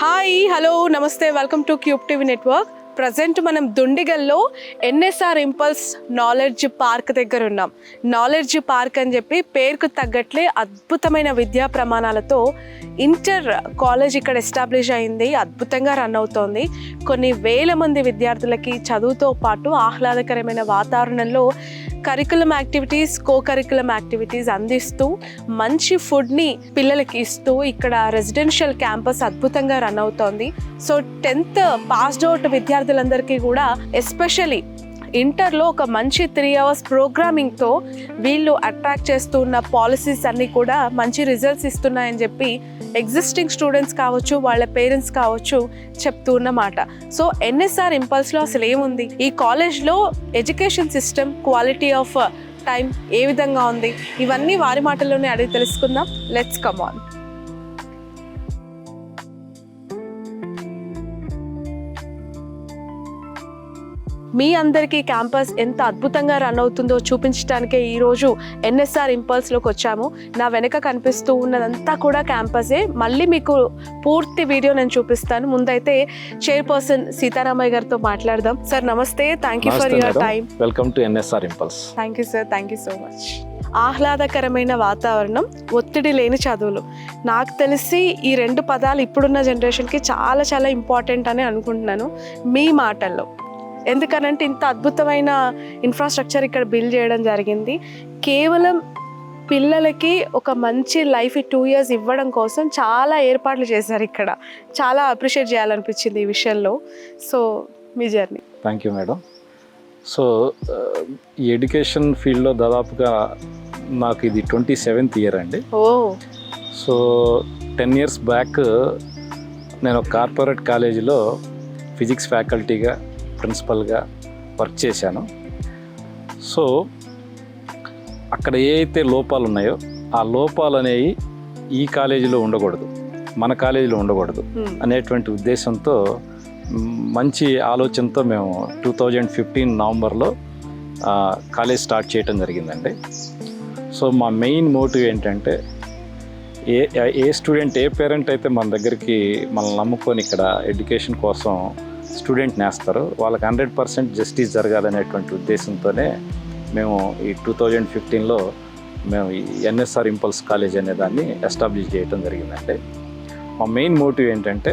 Hi hello namaste welcome to cube TV network. Present మనం దుండిగల్లో NSR impulse knowledge park దగ్గర ఉన్నాం. Knowledge park అని చెప్పి పేరుకు తగ్గట్లే అద్భుతమైన విద్యా ప్రమాణాలతో ఇంటర్ కాలేజ్ ఇక్కడ ఎస్టాబ్లిష్ అయింది అద్భుతంగా రన్ అవుతోంది. కొన్ని వేల మంది విద్యార్థులకి చదువుతో పాటు ఆహ్లాదకరమైన వాతావరణంలో curriculum activities co curriculum activities అందిస్తూ మంచి ఫుడ్ని పిల్లలకి ఇస్తూ ఇక్కడ రెసిడెన్షియల్ క్యాంపస్ అద్భుతంగా రన్ అవుతోంది. సో టెన్త్ పాస్డ్ అవుట్ విద్యార్థులందరికీ కూడా ఎస్పెషలీ ఇంటర్లో ఒక మంచి త్రీ అవర్స్ ప్రోగ్రామింగ్తో వీళ్ళు అట్రాక్ట్ చేస్తున్న పాలసీస్ అన్నీ కూడా మంచి రిజల్ట్స్ ఇస్తున్నాయని చెప్పి ఎగ్జిస్టింగ్ స్టూడెంట్స్ కావచ్చు వాళ్ళ పేరెంట్స్ కావచ్చు చెప్తూ ఉన్నమాట సో ఎన్ఎస్ఆర్ ఇంపల్స్లో అసలు ఏముంది? ఈ కాలేజ్లో education system quality of time ఏ విధంగా ఉంది? ఇవన్నీ వారి మాటల్లోనే అడిగి తెలుసుకుందాం. లెట్స్ కమ్ ఆన్ మీ అందరికీ క్యాంపస్ ఎంత అద్భుతంగా రన్ అవుతుందో చూపించడానికే ఈరోజు ఎన్ఎస్ఆర్ ఇంపల్స్లోకి వచ్చాము. నా వెనక కనిపిస్తూ ఉన్నదంతా కూడా క్యాంపసే. మళ్ళీ మీకు పూర్తి వీడియో నేను చూపిస్తాను. ముందైతే చైర్పర్సన్ సీతారామయ్య గారితో మాట్లాడదాం. Sir namaste. Thank you for your time welcome to NSR impulse. Thank you sir thank you so much ఆహ్లాదకరమైన వాతావరణం ఒత్తిడి లేని చదువులు. నాకు తెలిసి ఈ రెండు పదాలు ఇప్పుడున్న జనరేషన్కి చాలా చాలా ఇంపార్టెంట్ అని అనుకుంటున్నాను. మీ మాటల్లో. ఎందుకనంటే ఇంత అద్భుతమైన ఇన్ఫ్రాస్ట్రక్చర్ ఇక్కడ బిల్డ్ చేయడం జరిగింది. కేవలం పిల్లలకి ఒక మంచి లైఫ్ టూ ఇయర్స్ ఇవ్వడం కోసం చాలా ఏర్పాట్లు చేశారు ఇక్కడ. చాలా అప్రిషియేట్ చేయాలనిపించింది ఈ విషయంలో. So me journey thank you madam so ఈ ఎడ్యుకేషన్ ఫీల్డ్లో దాదాపుగా నాకు ఇది ట్వంటీ సెవెంత్ ఇయర్ అండి. ఓ. సో టెన్ ఇయర్స్ బ్యాక్ నేను ఒక కార్పొరేట్ కాలేజీలో ఫిజిక్స్ ఫ్యాకల్టీగా ప్రిన్సిపల్గా వర్క్ చేశాను. సో అక్కడ ఏ అయితే లోపాలు ఉన్నాయో ఆ లోపాలు అనేవి ఈ కాలేజీలో ఉండకూడదు. మన కాలేజీలో ఉండకూడదు. అనేటువంటి ఉద్దేశంతో మంచి ఆలోచనతో మేము టూ థౌజండ్ ఫిఫ్టీన్ నవంబర్లో కాలేజ్ స్టార్ట్ చేయడం జరిగిందండి. సో మా మెయిన్ మోటివ్ ఏంటంటే ఏ ఏ స్టూడెంట్ ఏ పేరెంట్ అయితే మన దగ్గరికి మనల్ని నమ్ముకొని ఇక్కడ ఎడ్యుకేషన్ కోసం స్టూడెంట్ వేస్తారు వాళ్ళకి హండ్రెడ్ పర్సెంట్ జస్టిస్ జరగాలనేటువంటి ఉద్దేశంతోనే మేము ఈ టూ థౌజండ్ ఫిఫ్టీన్లో మేము ఈ ఎన్ఎస్ఆర్ ఇంపల్స్ కాలేజ్ అనే దాన్ని ఎస్టాబ్లిష్ చేయడం జరిగిందండి. మా మెయిన్ మోటివ్ ఏంటంటే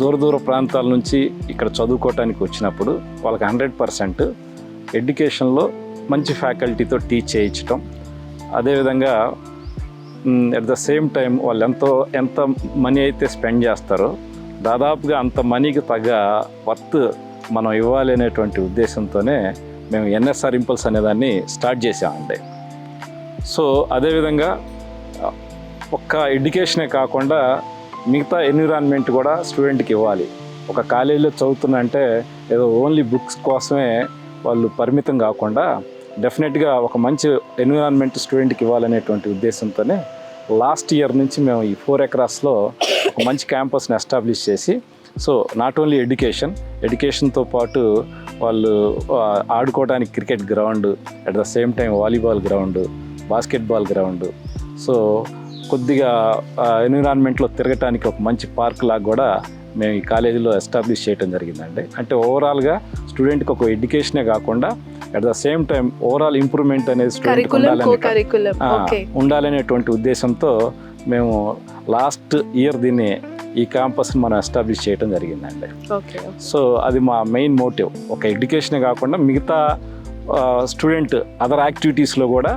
దూర దూర ప్రాంతాల నుంచి ఇక్కడ చదువుకోవటానికి వచ్చినప్పుడు వాళ్ళకి హండ్రెడ్ పర్సెంట్ ఎడ్యుకేషన్లో మంచి ఫ్యాకల్టీతో టీచ్ చేయించటం. అదేవిధంగా అట్ ద సేమ్ టైం వాళ్ళు ఎంతో ఎంత మనీ అయితే స్పెండ్ చేస్తారో దాదాపుగా అంత మనీకి తగ్గ వర్త్ మనం ఇవ్వాలి అనేటువంటి ఉద్దేశంతోనే మేము ఎన్ఎస్ఆర్ ఇంపల్స్ అనేదాన్ని స్టార్ట్ చేసామండి సో అదేవిధంగా ఒక్క ఎడ్యుకేషనే కాకుండా మిగతా ఎన్విరాన్మెంట్ కూడా స్టూడెంట్కి ఇవ్వాలి. ఒక కాలేజీలో చదువుతున్నంటే ఏదో ఓన్లీ బుక్స్ కోసమే వాళ్ళు పరిమితం కాకుండా డెఫినెట్గా ఒక మంచి ఎన్విరాన్మెంట్ స్టూడెంట్కి ఇవ్వాలనేటువంటి ఉద్దేశంతోనే లాస్ట్ ఇయర్ నుంచి మేము ఈ ఫోర్ ఎకరాస్లో ఒక మంచి క్యాంపస్ని ఎస్టాబ్లిష్ చేసి సో నాట్ ఓన్లీ ఎడ్యుకేషన్ ఎడ్యుకేషన్తో పాటు వాళ్ళు ఆడుకోవడానికి cricket ground at the same time volleyball ground basketball ground. So కొద్దిగా ఎన్విరాన్మెంట్లో తిరగటానికి ఒక మంచి పార్క్ లాగా కూడా మేము ఈ కాలేజీలో ఎస్టాబ్లిష్ చేయడం జరిగిందండి. అంటే ఓవరాల్గా స్టూడెంట్కి ఒక ఎడ్యుకేషనే కాకుండా at the same time overall improvement అనేది కో ఉండాలని ఉండాలనేటువంటి ఉద్దేశంతో మేము లాస్ట్ ఇయర్ దీన్ని ఈ క్యాంపస్ని మనం ఎస్టాబ్లిష్ చేయడం జరిగిందండి. సో అది మా మెయిన్ మోటివ్ ఒక ఎడ్యుకేషనే కాకుండా మిగతా స్టూడెంట్ అదర్ యాక్టివిటీస్లో కూడా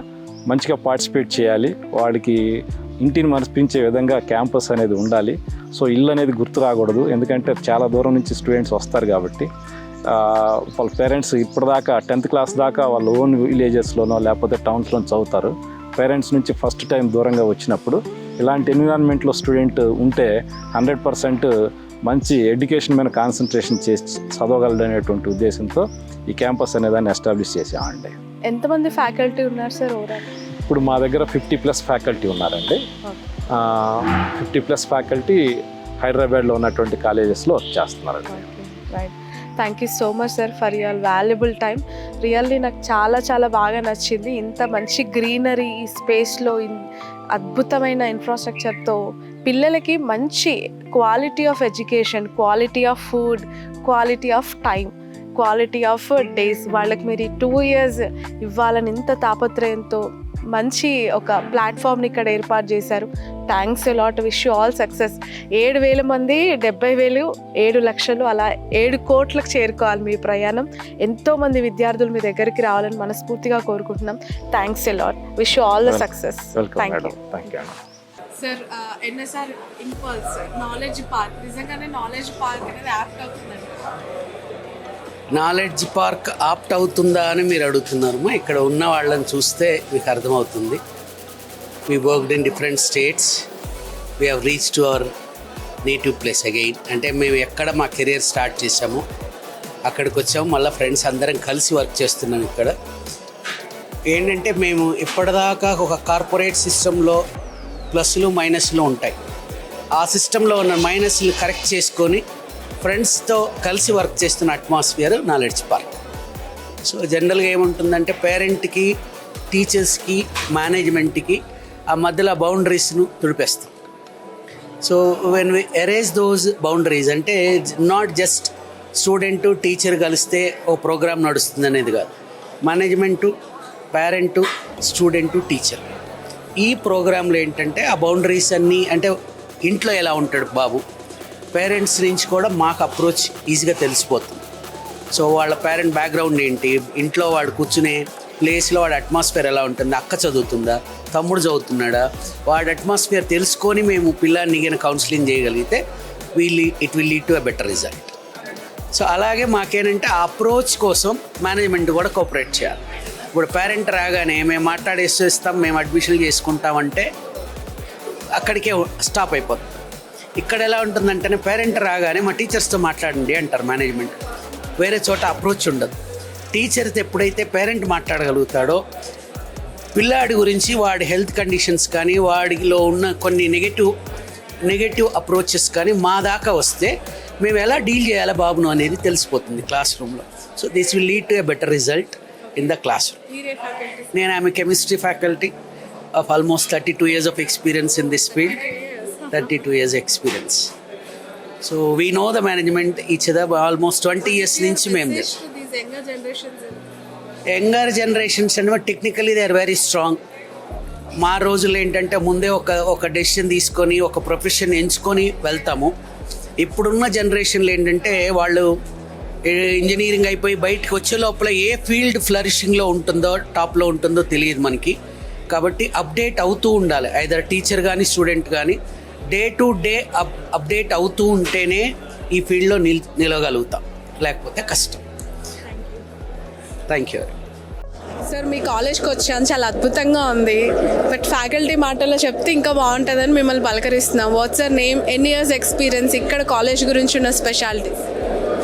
మంచిగా పార్టిసిపేట్ చేయాలి. వాడికి ఇంటిని మరిపించే విధంగా క్యాంపస్ అనేది ఉండాలి. సో ఇల్లు అనేది గుర్తు రాకూడదు. ఎందుకంటే చాలా దూరం నుంచి స్టూడెంట్స్ వస్తారు కాబట్టి వాళ్ళ పేరెంట్స్ ఇప్పటిదాకా టెన్త్ క్లాస్ దాకా వాళ్ళ ఓన్ విలేజెస్లోనో లేకపోతే టౌన్స్లో చదువుతారు. పేరెంట్స్ నుంచి ఫస్ట్ టైం దూరంగా వచ్చినప్పుడు ఇలాంటి ఎన్విరాన్మెంట్లో స్టూడెంట్ ఉంటే హండ్రెడ్ పర్సెంట్ మంచి ఎడ్యుకేషన్ మీద కాన్సన్ట్రేషన్ చేసి చదవగలడు అనేటువంటి ఉద్దేశంతో ఈ క్యాంపస్ అనేదాన్ని ఎస్టాబ్లిష్ చేసామండి ఎంతమంది ఫ్యాకల్టీ ఉన్నారు సార్ ఇప్పుడు మా దగ్గర ఫిఫ్టీ ప్లస్ ఫ్యాకల్టీ ఉన్నారండి. ఫిఫ్టీ ప్లస్ ఫ్యాకల్టీ హైదరాబాద్లో ఉన్నటువంటి కాలేజెస్లో వర్క్ చేస్తున్నారండి right. Thank you so much sir for your valuable time really నాకు చాలా చాలా బాగా నచ్చింది. ఇంత మంచి గ్రీనరీ ఈ స్పేస్లో అద్భుతమైన ఇన్ఫ్రాస్ట్రక్చర్తో పిల్లలకి మంచి quality of education quality of food quality of time quality of days వాళ్ళకి మీరు టూ ఇయర్స్ ఇవ్వాలని ఇంత తాపత్రయంతో మంచి ఒక ప్లాట్ఫామ్ని ఇక్కడ ఏర్పాటు చేశారు. Thanks lot wish all success ఏడు వేల మంది డెబ్బై వేలు ఏడు లక్షలు అలా ఏడు కోట్లకు చేరుకోవాలి మీ ప్రయాణం. ఎంతో మంది విద్యార్థులు మీ దగ్గరికి రావాలని మనస్ఫూర్తిగా కోరుకుంటున్నాం. Thanks lot wish all the success thank you sir NSR impulse knowledge park నిజంగానే నాలెడ్జ్ పార్క్ అనేది యాప్ట్ అవుతుందండి. నాలెడ్జ్ పార్క్ ఆప్ట్ అవుతుందా అని మీరు అడుగుతున్నారమ్మా ఇక్కడ ఉన్న వాళ్ళని చూస్తే మీకు అర్థమవుతుంది. We worked in different states we have reach to our native place again అంటే మేము ఎక్కడ మా కెరియర్ స్టార్ట్ చేసాము అక్కడికి వచ్చాము. మళ్ళీ ఫ్రెండ్స్ అందరం కలిసి వర్క్ చేస్తున్నాం ఇక్కడ. ఏంటంటే మేము ఇప్పటిదాకా ఒక కార్పొరేట్ సిస్టంలో ప్లస్లు మైనస్లు ఉంటాయి. ఆ సిస్టంలో ఉన్న మైనస్లు కరెక్ట్ చేసుకొని ఫ్రెండ్స్తో కలిసి వర్క్ చేస్తున్న అట్మాస్ఫియర్ నాలెడ్జ్ పార్క్ సో జనరల్గా ఏముంటుందంటే పేరెంట్కి టీచర్స్కి మేనేజ్మెంట్కి ఆ మధ్యలో బౌండరీస్ను తుడిపేస్తాం. So when we erase those boundaries అంటే నాట్ జస్ట్ స్టూడెంట్ టీచర్ కలిస్తే ఓ ప్రోగ్రామ్ నడుస్తుంది అనేది కాదు. మేనేజ్మెంటు పేరెంటు స్టూడెంటు టీచర్ ఈ ప్రోగ్రాంలో ఏంటంటే ఆ బౌండరీస్ అన్నీ అంటే ఇంట్లో ఎలా ఉంటాడు బాబు? పేరెంట్స్ నుంచి కూడా మాకు అప్రోచ్ ఈజీగా తెలిసిపోతుంది. సో వాళ్ళ పేరెంట్ బ్యాక్గ్రౌండ్ ఏంటి? ఇంట్లో వాడు కూర్చునే ప్లేస్లో వాడి అట్మాస్ఫియర్ ఎలా ఉంటుంది? అక్క చదువుతుందా? తమ్ముడు చదువుతున్నాడా? వాడి అట్మాస్ఫియర్ తెలుసుకొని మేము పిల్లాన్ని గిన కౌన్సిలింగ్ చేయగలిగితే we'll it will lead to a better result. So అలాగే మాకేనంటే ఆ అప్రోచ్ కోసం మేనేజ్మెంట్ కూడా కోఆపరేట్ చేయాలి. ఇప్పుడు పేరెంట్ రాగానే మేము మాట్లాడేసేస్తాం మేము అడ్మిషన్ చేసుకుంటామంటే అక్కడికే స్టాప్ అయిపోతుంది. ఇక్కడ ఎలా ఉంటుందంటేనే పేరెంట్ రాగానే మా టీచర్స్తో మాట్లాడండి అంటారు మేనేజ్మెంట్ వేరే చోట అప్రోచ్ ఉండదు. టీచర్తో ఎప్పుడైతే పేరెంట్ మాట్లాడగలుగుతాడో పిల్లాడి గురించి వాడి హెల్త్ కండిషన్స్ కానీ వాడిలో ఉన్న కొన్ని నెగటివ్ నెగటివ్ అప్రోచెస్ కానీ మా దాకా వస్తే మేము ఎలా డీల్ చేయాలా బాబును అనేది తెలిసిపోతుంది క్లాస్ రూమ్లో so this will lead to a better result in the classroom నేను ఆమె chemistry faculty of almost thirty two years of experience in this field thirty two years experience so we know the management each the almost twenty years నుంచి మేము younger generations అంటే technically they are very strong మా రోజులు ఏంటంటే ముందే ఒక ఒక decision తీసుకొని ఒక ప్రొఫెషన్ ఎంచుకొని వెళ్తాము. ఇప్పుడున్న జనరేషన్లు ఏంటంటే వాళ్ళు ఇంజనీరింగ్ అయిపోయి బయటకు వచ్చే లోపల ఏ ఫీల్డ్ ఫ్లరిషింగ్లో ఉంటుందో టాప్లో ఉంటుందో తెలియదు మనకి. కాబట్టి అప్డేట్ అవుతూ ఉండాలి. ఐదర్ టీచర్ కానీ స్టూడెంట్ కానీ day to day up update అవుతూ ఉంటేనే ఈ ఫీల్డ్లో నిల్ నిలవగలుగుతాం లేకపోతే కష్టం. థ్యాంక్ యూ సార్ మీ కాలేజ్కి వచ్చాను చాలా అద్భుతంగా ఉంది. బట్ ఫ్యాకల్టీ మాటల్లో చెప్తే ఇంకా బాగుంటుందని మిమ్మల్ని పలకరిస్తున్నాం. వాట్స్ సార్ నేమ్ ఎన్ని ఇయర్స్ ఎక్స్పీరియన్స్ ఇక్కడ కాలేజ్ గురించి ఉన్న స్పెషాలిటీస్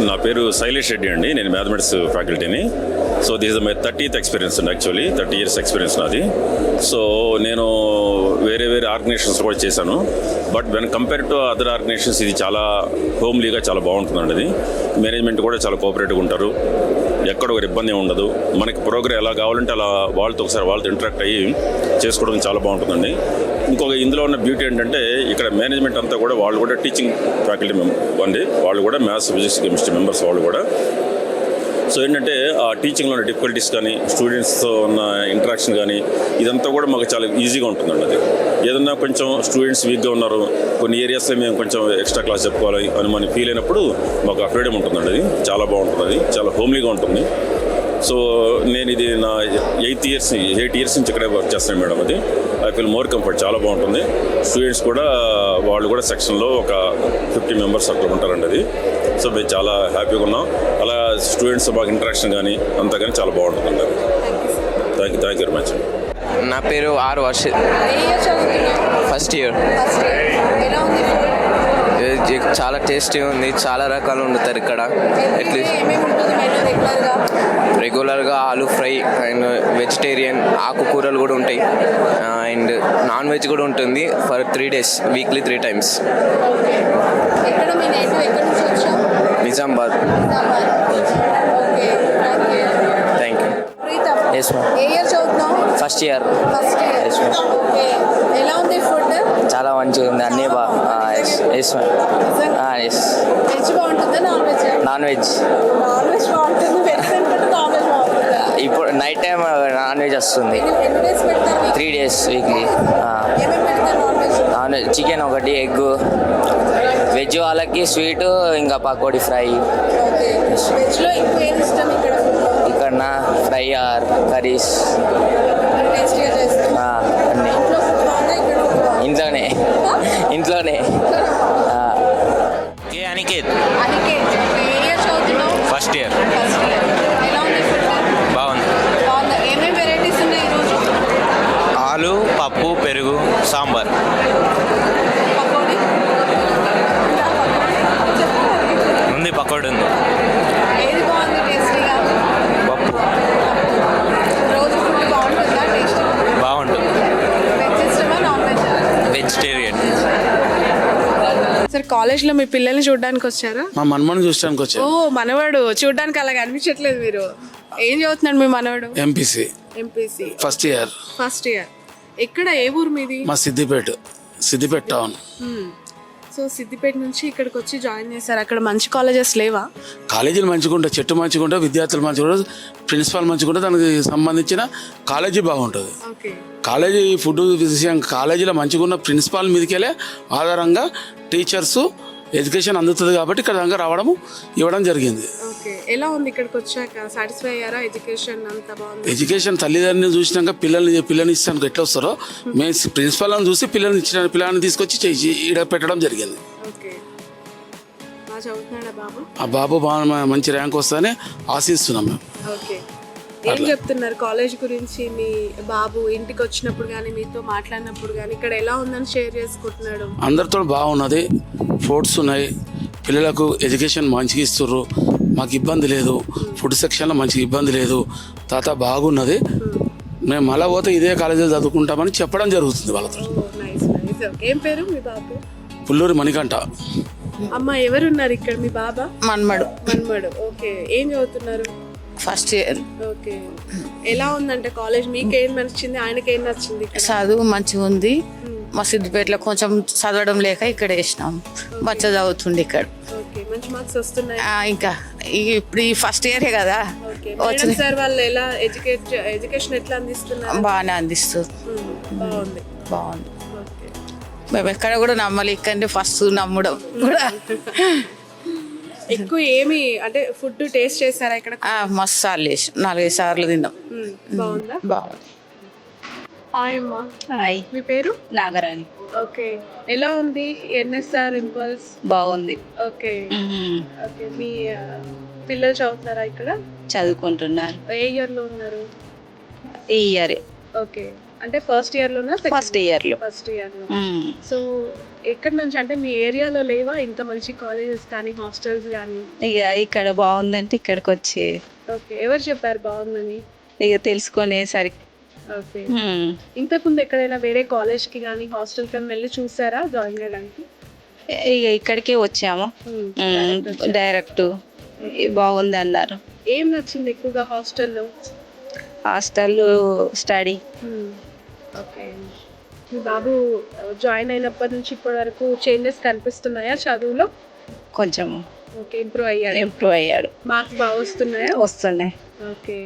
నా పేరు శైలేష్ రెడ్డి అండి. నేను మ్యాథమెటిక్స్ ఫ్యాకల్టీని so this my thirtieth experience అండి యాక్చువల్లీ థర్టీ ఇయర్స్ ఎక్స్పీరియన్స్ నాది. సో నేను వేరే వేరే ఆర్గనైజేషన్స్ కూడా చేశాను. But when compare to other organisations ఇది చాలా హోమ్లీగా చాలా బాగుంటుందండి అది. మేనేజ్మెంట్ కూడా చాలా కోఆపరేటివ్గా ఉంటారు. ఎక్కడ ఒక ఇబ్బంది ఉండదు. మనకి ప్రోగ్రామ్ ఎలా కావాలంటే అలా వాళ్ళతో ఒకసారి వాళ్ళతో ఇంటరాక్ట్ అయ్యి చేసుకోవడం చాలా బాగుంటుందండి. ఇంకొక ఇందులో ఉన్న బ్యూటీ ఏంటంటే ఇక్కడ మేనేజ్మెంట్ అంతా కూడా వాళ్ళు కూడా టీచింగ్ ఫ్యాకల్టీ మెంబర్ అండి వాళ్ళు కూడా మ్యాథ్స్ ఫిజిక్స్ కెమిస్ట్రీ మెంబర్స్ వాళ్ళు కూడా సో ఏంటంటే ఆ టీచింగ్లో ఉన్న డిఫికల్టీస్ కానీ స్టూడెంట్స్తో ఉన్న ఇంటరాక్షన్ కానీ ఇదంతా కూడా మాకు చాలా ఈజీగా ఉంటుందండి అది. ఏదన్నా కొంచెం స్టూడెంట్స్ వీక్గా ఉన్నారు కొన్ని ఏరియాస్లో మేము కొంచెం ఎక్స్ట్రా క్లాస్ చెప్పుకోవాలి అని మనం ఫీల్ అయినప్పుడు మాకు ఆ ఫ్రీడమ్ ఉంటుందండి అది. చాలా బాగుంటుంది అది. చాలా హోమ్లీగా ఉంటుంది. సో నేను ఇది నా ఎయిత్ ఇయర్స్ ఎయిట్ ఇయర్స్ నుంచి ఇక్కడే వర్క్ చేస్తాను మేడం అది. ఐ ఫీల్ మోర్ కంఫర్ట్ చాలా బాగుంటుంది. స్టూడెంట్స్ కూడా వాళ్ళు కూడా సెక్షన్లో ఒక ఫిఫ్టీ మెంబర్స్ అట్లా ఉంటారండి అది. సో మేము చాలా హ్యాపీగా ఉన్నాం. స్టూడెంట్స్ బాగా ఇంటరాక్షన్ కానీ అంతా కానీ చాలా బాగుంటుందండి. అది thank you thank you very much నా పేరు ఆర్ వర్షిత్ ఫస్ట్ ఇయర్ చాలా టేస్టీ ఉంది చాలా రకాలు వండుతారు ఇక్కడ. అట్లీస్ట్ రెగ్యులర్గా ఆలు ఫ్రై అండ్ వెజిటేరియన్ ఆకుకూరలు కూడా ఉంటాయి. అండ్ నాన్ వెజ్ కూడా ఉంటుంది for three days weekly three times Nizamabad. Thank you year చదువుతున్నావు ఫస్ట్ ఇయర్ ఎలా ఉంది ఫుడ్ చాలా మంచిగా ఉంది. అన్నీ బాగా ఎస్ మ్యామ్ ఎస్ వెజ్ బాగుంటుందా? నాన్ వెజ్ నాన్ వెజ్ ఇప్పుడు నైట్ టైం నాన్ వెజ్ వస్తుంది? Three days weekly non veg chicken ఒకటి ఎగ్ వెజ్ వాళ్ళకి స్వీట్ ఇంకా పకోడీ ఫ్రై ఇక్కడ? ఫ్రై ఆర్ కర్రీస్ టేస్టీగా చేస్తాం అన్నీ ఇంట్లో ఫుడ్ బాగుందా ఇక్కడ ఫుడ్ బాగుందా ఇంట్లోనే ఇంట్లోనే ఆ, కే అనికేత్ అనికేత్ ఏ ఇయర్ చదువుతున్నావు ఫస్ట్ ఇయర్ ఫస్ట్ ఇయర్ ఎలా ఉంది ఫుడ్ బాగుంది బాగుందా ఏమేమి వెరైటీస్ ఉన్నాయి ఈరోజు ఆలు పప్పు పెరుగు సాంబార్ పకోడీ ఉంది పకోడీ ఉంది ఏది బాగుంది టేస్టీగా పప్పు రోజు ఫుడ్ బాగుంటుందా టేస్ట్ బాగుంటుంది వెజ్ ఇష్టమా నాన్ వెజ్ వెజిటేరియన్ సార్ కాలేజ్లో మీ పిల్లల్ని చూడడానికి వచ్చారా? మా మన్మను చూడడానికి ఓ వచ్చాను మనవాడు. చూడడానికి అలాగ అనిపించట్లేదు మీరు. ఏం చదువుతున్నాడు మీ మనవాడు? MPC MPC first year first year ఎక్కడ? ఏ ఊరు మీది? మా సిద్దిపేట. సిద్దిపేట టౌన్ సో సిద్దిపేట నుంచి ఇక్కడికి వచ్చి జాయిన్ చేశారు. అక్కడ మంచి కాలేజెస్ లేవా? కాలేజీలు మంచిగుంటే చెట్టు మంచిగుంటే విద్యార్థులు మంచిగా ప్రిన్సిపాల్ మంచిగుంటే దానికి సంబంధించిన కాలేజీ బాగుంటుంది. ఓకే. కాలేజీ ఫుడ్ విషయం కాలేజీలో మంచిగా ఉన్న ప్రిన్సిపాల్ మీదకెళ్ళే ఆధారంగా టీచర్స్ ఎడ్యుకేషన్ అందుతుంది కాబట్టి ఇక్కడ దాకా రావడము ఇవ్వడం జరిగింది. ఓకే. ఎలా ఉంది ఇక్కడికి వచ్చాక? సాటిస్ఫై అయ్యారా? ఎడ్యుకేషన్ అంత బాగుంది? ఎడ్యుకేషన్ తల్లిదండ్రులను చూసినాక పిల్లల్ని పిల్లల్ని ఇస్తానికి ఎట్లా వస్తారో. మేము ప్రిన్సిపాల్ని చూసి పిల్లల్ని ఇచ్చిన పిల్లల్ని తీసుకొచ్చి చేసి ఈడ పెట్టడం జరిగింది. ఓకే. బాబు? ఆ బాబు బాగా మంచి ర్యాంక్ వస్తుందని ఆశిస్తున్నాం మేము. ఓకే. ఏం చెప్తున్నారు? కాలేజ్ గురించి మీ బాబు ఇంటికి వచ్చినప్పుడు కానీ మీతో మాట్లాడినప్పుడు కానీ ఇక్కడ ఎలా ఉందని షేర్ చేసుకుంటున్నాడు? అందరితో బాగున్నది. ఫ్రూట్స్ ఉన్నాయి. పిల్లలకు ఎడ్యుకేషన్ మంచిగా ఇస్తుర్రు. మాకు ఇబ్బంది లేదు. ఫుడ్ సెక్షన్లో మంచిగా ఇబ్బంది లేదు. తాత బాగున్నది. మేము మళ్ళా పోతే ఇదే కాలేజీలో చదువుకుంటామని చెప్పడం జరుగుతుంది వాళ్ళతో. ఏం పేరు మీ బాబు? పుల్లూరి మణికంఠ. అమ్మ ఎవరున్నారు ఇక్కడ మీ బాబా? మన్మడు. మన్మడు. ఓకే ఏం చదువుతున్నారు? First year okay. ఎలా ఉందంటే కాలేజ్? మీకు ఏం నచ్చింది? ఆయనకి ఏం నచ్చింది ఇక్కడ? చదువు మంచిగా ఉంది. మా సిద్దిపేటలో కొంచెం చదవడం లేక ఇక్కడ వేసినాం. మంచిగా చదువుతుంది ఇక్కడ. ఓకే మంచి మార్క్స్ వస్తున్నాయి. ఆ, ఇంకా ఈ- ఇప్పుడు ఈ ఫస్ట్ ఇయరే కదా. ఓకే మేడం సార్ వాళ్ళు ఎలా ఎడ్యుకేట్ ఎడ్యుకేషన్ ఎట్లా అందిస్తున్నారు? బాగానే అందిస్తుంది మ్మ్. బాగుంది. బాగుంది. ఓకే మేము ఎక్కడ కూడా నమ్మాలి ఇక్కడనే ఫస్ట్ నమ్మడం కూడా. ఎక్కువ ఏమి అంటే ఫుడ్ టేస్ట్ చేశారా ఇక్కడ? ఆ, మస్తు సార్లు వేసి నాలుగైదు సార్లు తిన్నాం. మ్మ్. బాగుందా? బాగుంది. హాయ్ అమ్మా. హాయ్ మీ పేరు? నాగరాణి. ఓకే. ఎలా ఉంది? NSR impulse? బాగుంది. ఓకే. ఓకే. మీ పిల్లలు చదువుతున్నారా ఇక్కడ? చదువుకుంటున్నారు. ఏ ఇయర్లో ఉన్నారు? ఈ ఇయర్. ఓకే. అంటే ఫస్ట్ ఇయర్ లోనా ఫస్ట్ ఇయర్లో ఫస్ట్ ఇయర్లో సో ఎక్కడి నుంచి? అంటే మీ ఏరియాలో లేవా? ఇంత మంచి కాలేజెస్ కానీ హాస్టల్స్ కానీ? ఇక ఇక్కడ బాగుందంటే ఇక్కడికి వచ్చి ఓకే. ఎవరు చెప్పారు బాగుందని? ఇక తెలుసుకునేసరికి ఓకే మ్మ్. ఇంతకుముందు ఎక్కడైనా వేరే కాలేజ్కి కానీ హాస్టల్ కానీ వెళ్ళి చూసారా జాయిన్ చేయడానికి? ఇక ఇక్కడికే వచ్చాము. డైరెక్ట్ బాగుంది అన్నారు. ఏం నచ్చింది ఎక్కువగా హాస్టల్లో? Hostel study. ఓకే మీ బాబు జాయిన్ అయినప్పటి నుంచి ఇప్పటి వరకు చేంజెస్ కనిపిస్తున్నాయా చదువులో? కొంచెం ఓకే ఇంప్రూవ్ అయ్యాడు. ఇంప్రూవ్ అయ్యాడు. మార్క్స్ బాగా వస్తున్నాయా? వస్తున్నాయి. ఓకే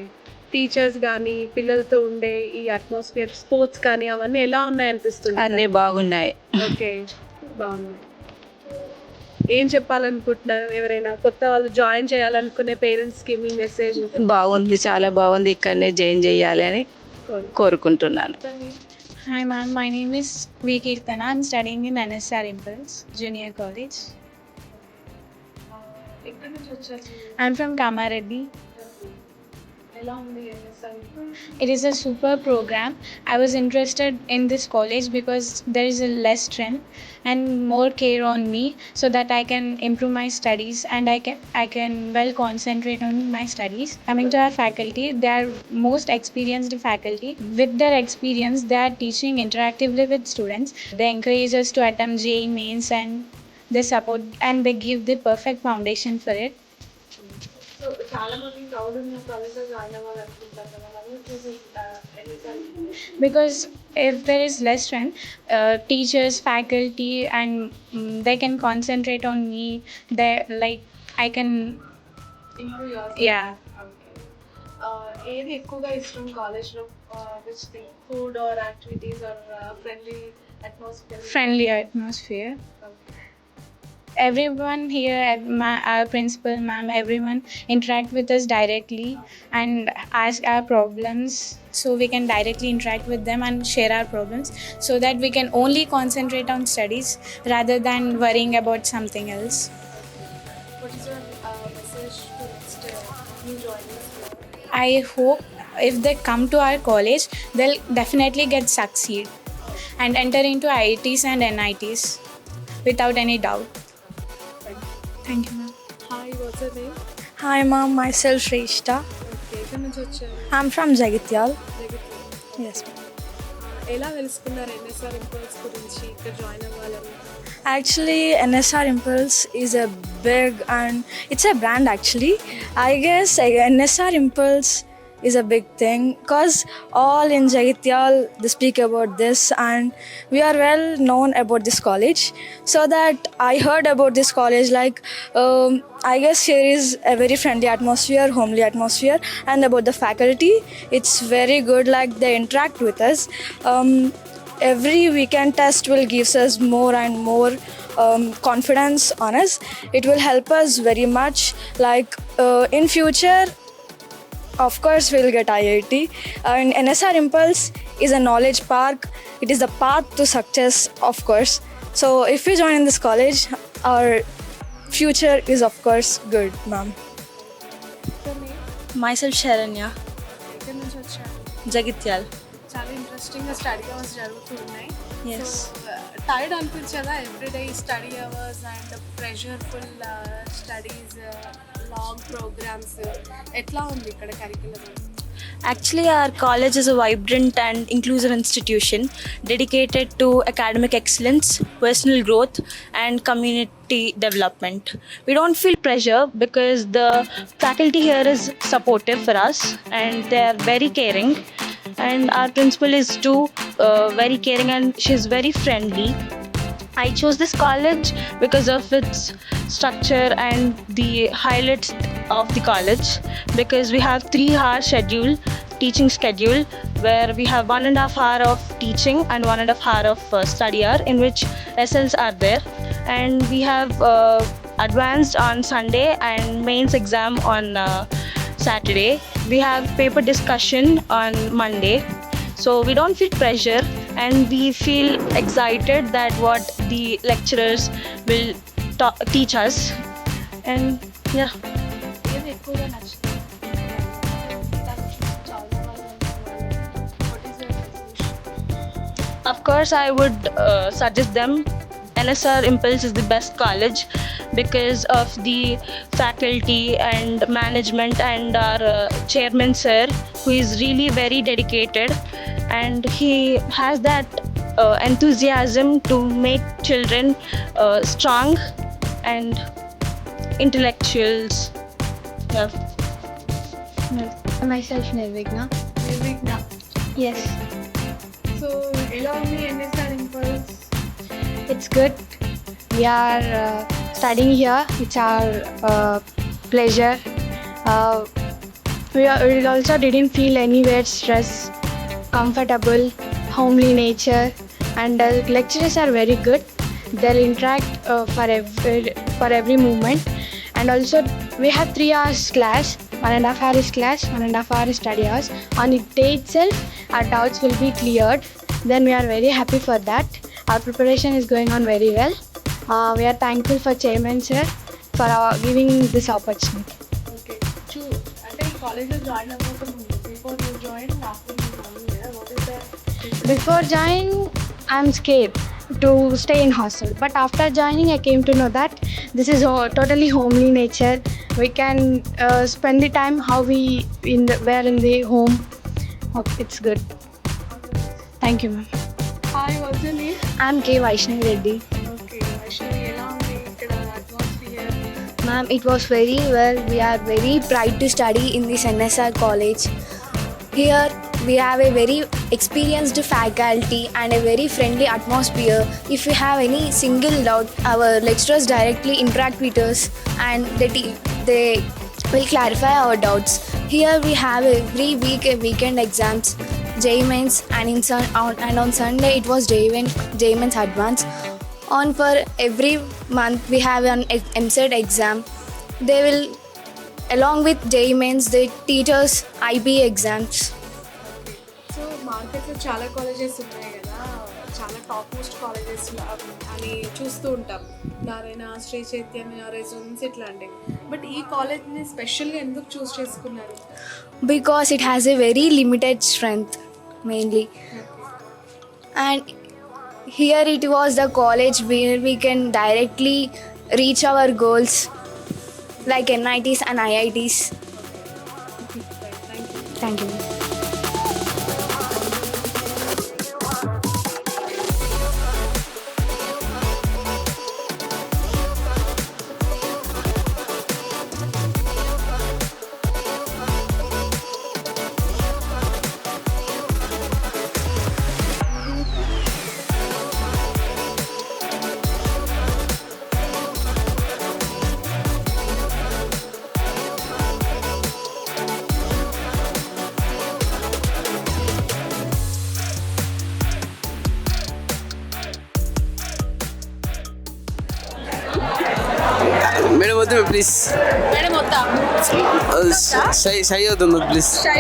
టీచర్స్ కానీ పిల్లలతో ఉండే ఈ అట్మాస్ఫియర్ స్పోర్ట్స్ కానీ అవన్నీ ఎలా ఉన్నాయి అనిపిస్తుంది అన్నీ బాగున్నాయి ఓకే బాగుంది ఏం చెప్పాలనుకుంటున్నారు ఎవరైనా కొత్త వాళ్ళు జాయిన్ చేయాలనుకునే పేరెంట్స్కి మీ మెసేజ్ బాగుంది చాలా బాగుంది ఇక్కడనే జాయిన్ చేయాలి అని కోరుకుంటున్నాను Hi ma'am, my name is V. Kirtana. I'm studying in NSR Impulse Junior College. I'm from Kamareddy. It is a super program. I was interested in this college because there is a less strength and more care on me so that I can improve my studies and I can I can well concentrate on my studies. Coming to our faculty, they are most experienced faculty. With their experience, they are teaching interactively with students. They encourage us to attempt JEE mains and they support and they give the perfect foundation for it చాలా మంది crowd ఉన్న కాలేజ్లో join అవ్వాలనుకుంటారు కదా వాళ్ళు చూసి because if there is less strength, uh, teachers, faculty, and mm, they can concentrate on me. They like I can improve yeah. ఏది ఎక్కువగా ఇష్టం కాలేజ్లో which thing food or activities or friendly atmosphere friendly atmosphere. Everyone here, ma- our principal, ma'am, everyone interact with us directly and ask our problems so we can directly interact with them and share our problems so that we can only concentrate on studies rather than worrying about something else. What is your uh, message to next uh, new joiners? I hope if they come to our college, they'll definitely get succeed and enter into IITs and NITs without any doubt. Thank you, ma'am. Hi, what's your name? Hi, ma'am. Myself, Shrestha. Okay, ఎక్కడి నుంచి వచ్చారు I'm from Jagityal. Jagtial. Yes. ma'am. ఎలా తెలుసుకున్నారు NSR imports గురించి ఇక్కడ join అవ్వాలని Actually, NSR Impulse is a big and it's a brand. Actually, I guess uh, NSR Impulse is a big thing because all in Jagityal they speak about this, and we are well known about this college. So that I heard about this college, like um, I guess here is a very friendly atmosphere, homely atmosphere, and about the faculty, it's very good. Like they interact with us. Um, every weekend test will gives us more and more um, confidence on us it will help us very much like uh, in future of course we'll get IIT. And NSR Impulse is a knowledge park. It is the path to success, of course. So if we join in this college, our future is of course good, ma'am. Myself Sharanya. Jagatyal. చాలా ఇంట్రెస్టింగ్గా study hours జరుగుతున్నాయి Yes. Tired అనిపించదా everyday study hours and pressureful studies long programmes ఎట్లా ఉంది ఇక్కడ curriculum Actually, our college is a vibrant and inclusive institution dedicated to academic excellence, personal growth, and community development. We don't feel pressure because the faculty here is supportive for us and they are very caring. And our principal is too uh, very caring and she's very friendly. I chose this college because of its structure and the highlights of the college because we have three hour schedule teaching schedule where we have one and a half hour of teaching and one and a half hour of uh, study hour in which lessons are there and we have uh, advanced on Sunday and mains exam on uh, Saturday. We have paper discussion on Monday. So we don't feel pressure and we feel excited that what the lecturers will ta- teach us. And yeah. Of course, I would uh, suggest them NSR Impulse is the best college because of the faculty and management and our uh, chairman sir who is really very dedicated and he has that uh, enthusiasm to make children uh, strong and intellectuals. Yeah. Myself Nirvigna. Nirvigna. Yes. So allow me NSR Impulse it's good. We are uh, studying here. It's our uh, pleasure. Uh, we, are, we also didn't feel anywhere stress, comfortable, homely nature, and uh, lecturers are very good. They'll interact uh, for every for every movement, and also we have three hours class. One and a half hours class, one and a half hours study hours. On the day itself, our doubts will be cleared. Then we are very happy for that. Our preparation is going on very well. Uh, we are thankful for Chairman sir for our giving this opportunity. Okay, true. I think colleges before you join, after you join, what is? Before joining, I'm scared to stay in hostel but after joining i came to know that this is totally homely nature we can uh, spend the time how we in the where in the home okay, it's good thank you ma'am Hi what's your name I'm K Vaishnavi Reddy. Okay Vaishnavi ఎలా ఉంది ఇక్కడ atmosphere Ma'am, it was very well. We are very proud to study in this NSR college. Here we have a very experienced faculty and a very friendly atmosphere. If we have any single doubt, our lecturers directly interact with us and they, te- they will clarify our doubts. Here we have every week a weekend exams, J mains, and in sun- on, and on Sunday it was J J mains advance. On for every month we have an ex- MCET exam. They will along with J mains they teach us IB exams. So మార్కెట్లో చాలా colleges ఉన్నాయి కదా చాలా top most colleges అని చూస్తూ ఉంటాం. నారాయణ శ్రీ చైతన్య రెజోన్స్ ఇట్లాంటివి. But ఈ కాలేజ్ని స్పెషల్గా ఎందుకు చూస్ చేసుకున్నారు? Because it has a very limited strength mainly. And here it was the college where we can directly reach our goals like NITs and IITs. Thank you madam వద్దా సై సై అవుతుంది ప్లీజ్ షై